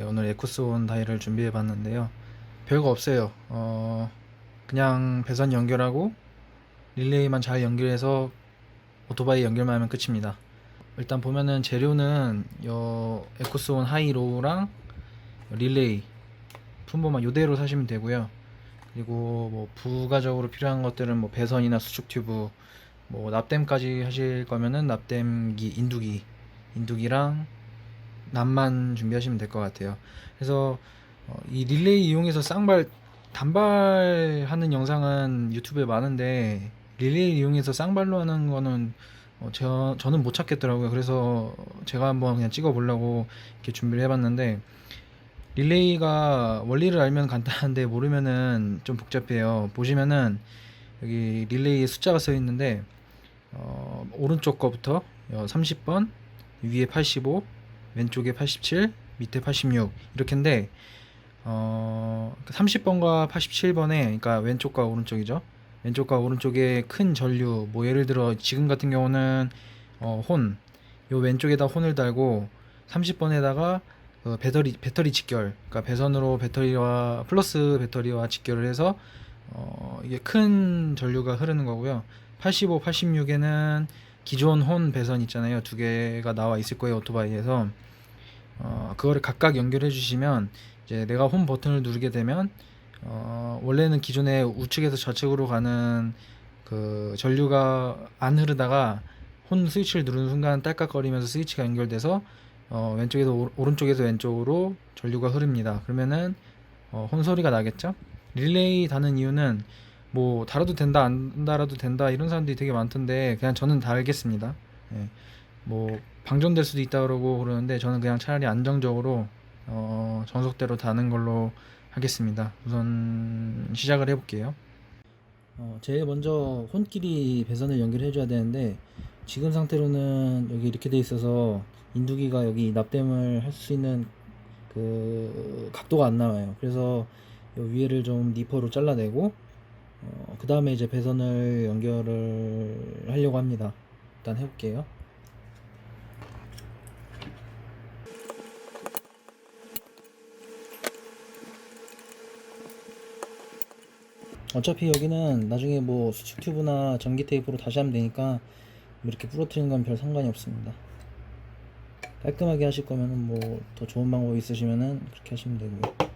네, 오늘 에쿠스온 다이를 준비해 봤는데요. 별거 없어요. 어, 그냥 배선 연결하고 릴레이만 잘 연결해서 오토바이 연결만 하면 끝입니다. 일단 보면은 재료는 요 에쿠스온 하이로우랑 릴레이 품목만 요대로 사시면 되고요. 그리고 뭐 부가적으로 필요한 것들은 뭐 배선이나 수축 튜브 뭐 납땜까지 하실 거면은 납땜기 인두기 인두기랑 납만 준비하시면 될 것 같아요. 그래서 어, 이 릴레이 이용해서 쌍발 단발하는 영상은 유튜브에 많은데 릴레이 이용해서 쌍발로 하는 거는 어, 저, 저는 못 찾겠더라고요. 그래서 제가 한번 그냥 찍어 보려고 이렇게 준비를 해봤는데 릴레이가 원리를 알면 간단한데 모르면은 좀 복잡해요. 보시면은 여기 릴레이에 숫자가 써 있는데 어, 오른쪽 거부터 30번 위에 85 왼쪽에 87 밑에 86 이렇게인데 어, 30번과 87번에 그러니까 왼쪽과 오른쪽이죠. 왼쪽과 오른쪽에 큰 전류 뭐 예를 들어 지금 같은 경우는 어, 혼, 요 왼쪽에다 혼을 달고 30번에다가 그 배터리 배터리 직결, 그러니까 배선으로 배터리와 플러스 배터리와 직결을 해서 어, 이게 큰 전류가 흐르는 거고요. 85, 86에는 기존 혼 배선 있잖아요. 두 개가 나와 있을 거예요. 오토바이에서 어, 그거를 각각 연결해 주시면 이제 내가 홈 버튼을 누르게 되면 어, 원래는 기존에 우측에서 좌측으로 가는 그 전류가 안 흐르다가 혼 스위치를 누르는 순간 딸깍거리면서 스위치가 연결돼서 어, 왼쪽에서 오, 오른쪽에서 왼쪽으로 전류가 흐릅니다. 그러면은 어, 혼 소리가 나겠죠? 릴레이 다는 이유는 뭐 달아도 된다 안 달아도 된다 이런 사람들이 되게 많던데 그냥 저는 달겠습니다. 예. 뭐 방전될 수도 있다 그러고 그러는데 저는 그냥 차라리 안정적으로 어, 정석대로 다는 걸로 하겠습니다. 우선 시작을 해볼게요. 어, 제일 먼저 혼끼리 배선을 연결해 줘야 되는데 지금 상태로는 여기 이렇게 돼 있어서 인두기가 여기 납땜을 할 수 있는 그 각도가 안 나와요. 그래서 요 위에를 좀 니퍼로 잘라내고 어, 그 다음에 이제 배선을 연결을 하려고 합니다. 일단 해볼게요. 어차피 여기는 나중에 뭐 수축 튜브나 전기 테이프로 다시 하면 되니까 뭐 이렇게 부러뜨리는 건 별 상관이 없습니다. 깔끔하게 하실 거면은 뭐 더 좋은 방법이 있으시면은 그렇게 하시면 되고요.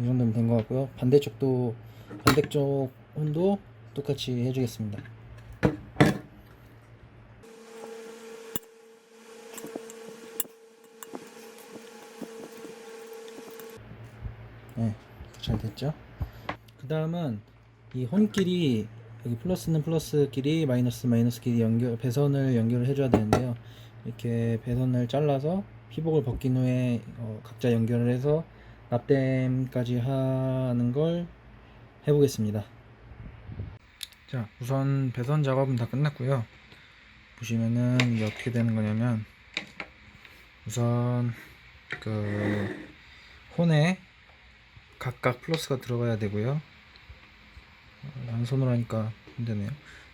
이 정도면 된 것 같고요. 반대쪽도 반대쪽 혼도 똑같이 해주겠습니다. 네, 잘 됐죠? 그 다음은 이 혼끼리 여기 플러스는 플러스끼리 마이너스 마이너스끼리 연결 배선을 연결을 해줘야 되는데요. 이렇게 배선을 잘라서 피복을 벗긴 후에 어, 각자 연결을 해서 납땜까지 하는 걸 해보겠습니다. 자, 우선 배선 작업은 다 끝났고요. 보시면은 이게 어떻게 되는 거냐면 우선 그 혼에 각각 플러스가 들어가야 되고요. 어, 양손으로 하니까 힘드네요.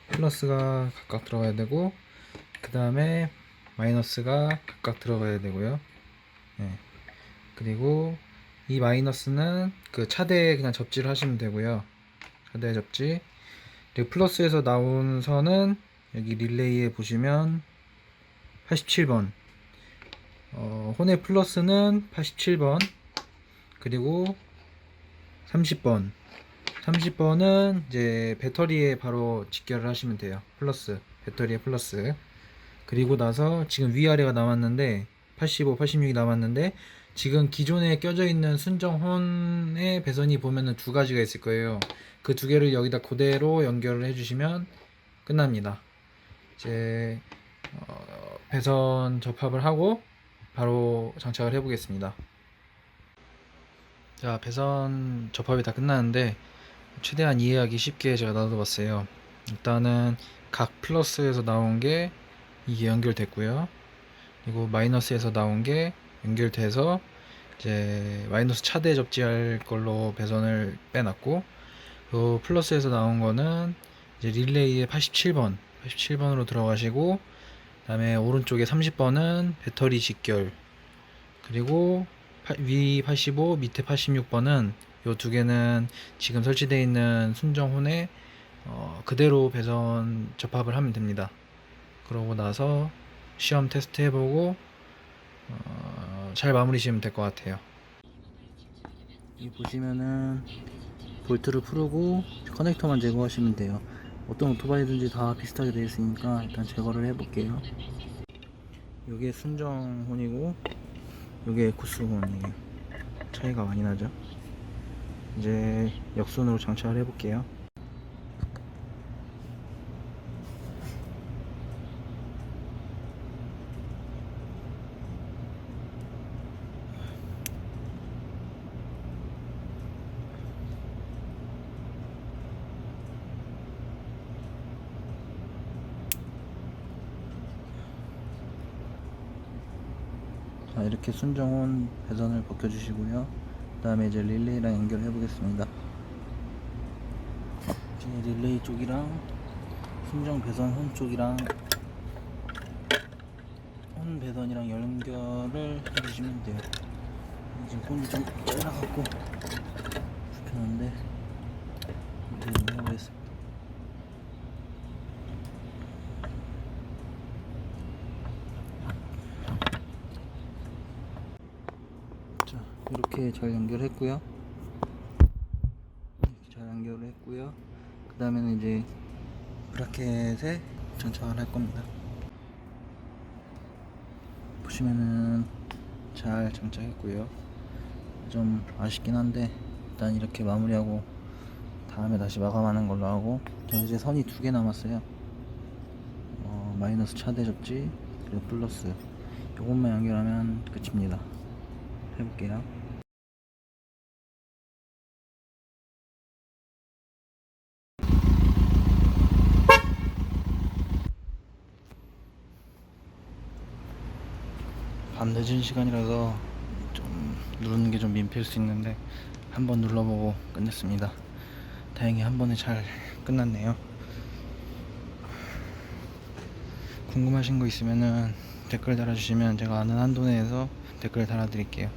플러스가 각각 들어가야 되고 그 다음에 마이너스가 각각 들어가야 되고요. 네. 그리고 이 마이너스는 그 차대에 그냥 접지를 하시면 되고요. 차대 접지. 그리고 플러스에서 나온 선은 여기 릴레이에 보시면 87번. 어, 혼의 플러스는 87번. 그리고 30번. 30번은 이제 배터리에 바로 직결을 하시면 돼요. 플러스. 배터리에 플러스. 그리고 나서 지금 위아래가 남았는데 85, 86이 남았는데 지금 기존에 껴져 있는 순정혼의 배선이 보면은 두 가지가 있을 거예요. 그 두 개를 여기다 그대로 연결을 해주시면 끝납니다. 이제 어, 배선 접합을 하고 바로 장착을 해보겠습니다. 자, 배선 접합이 다 끝났는데 최대한 이해하기 쉽게 제가 놔둬봤어요. 일단은 각 플러스에서 나온 게 이게 연결됐고요. 그리고 마이너스에서 나온 게 연결돼서 이제 마이너스 차대 접지할 걸로 배선을 빼놨고 요 플러스에서 나온 거는 이제 릴레이의 87번 87번으로 들어가시고 그다음에 오른쪽에 30번은 배터리 직결 그리고 파- 위 85, 밑에 86번은 요두 개는 지금 설치되어 있는 순정혼에 어, 그대로 배선 접합을 하면 됩니다. 그러고 나서 시험 테스트 해보고 어, 잘 마무리 지으면 될 것 같아요. 여기 보시면은 볼트를 풀고 커넥터만 제거하시면 돼요. 어떤 오토바이든지 다 비슷하게 되어 있으니까 일단 제거를 해볼게요. 이게 순정혼이고 이게 구스혼이에요. 차이가 많이 나죠? 이제 역순으로 장착을 해볼게요. 자 이렇게 순정혼 배선을 벗겨주시고요. 그 다음에 이제 릴레이랑 연결해 보겠습니다. 릴레이 쪽이랑 순정 배선 혼 쪽이랑 혼 배선이랑 연결을 해주시면 돼요. 지금 혼이 좀 짧아갖고 불편한데 이렇게 해보겠습니다 자 이렇게 잘 연결했고요. 잘 연결을 했고요. 그 다음에는 이제 브라켓에 장착을 할 겁니다. 보시면은 잘 장착했고요. 좀 아쉽긴 한데 일단 이렇게 마무리하고 다음에 다시 마감하는 걸로 하고 자, 이제 선이 두 개 남았어요. 어, 마이너스 차대 접지 그리고 플러스. 요것만 연결하면 끝입니다. 해볼게요. 밤 늦은 시간이라서 좀 누르는 게 좀 민폐일 수 있는데 한번 눌러보고 끝냈습니다. 다행히 한 번에 잘 끝났네요. 궁금하신 거 있으면은 댓글 달아주시면 제가 아는 한도 내에서 댓글 달아드릴게요.